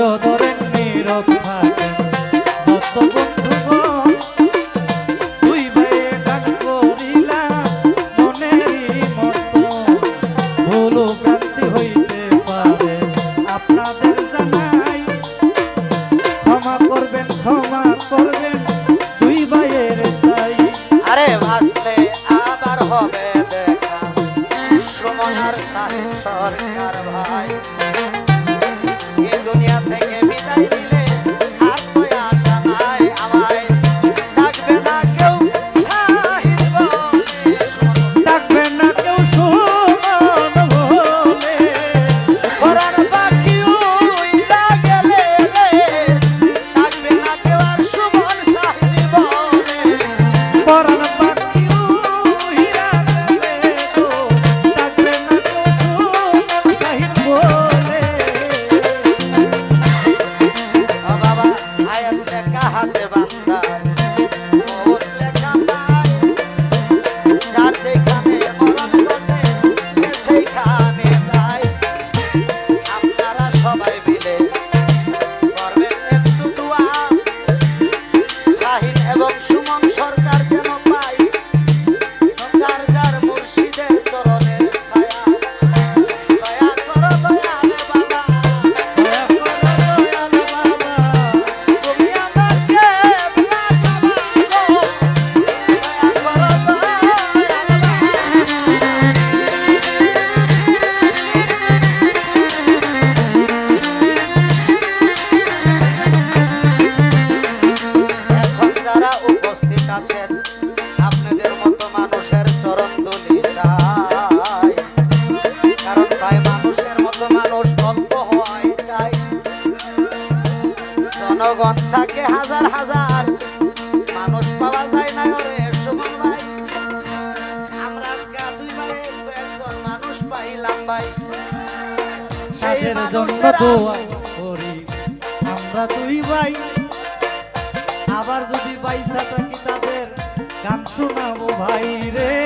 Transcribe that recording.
যত নিরক্ষ থাকে হাজার হাজার। মানুষ পাওয়া যায় না ওরে সুমন ভাই। আমরা আজকে দুই ভাই একজন মানুষ পাইলাম ভাই। জন্য দোয়া করি আমরা দুই ভাই। আবার যদি পাইসা থাকি তাদের গান শোনাবো ভাই রে।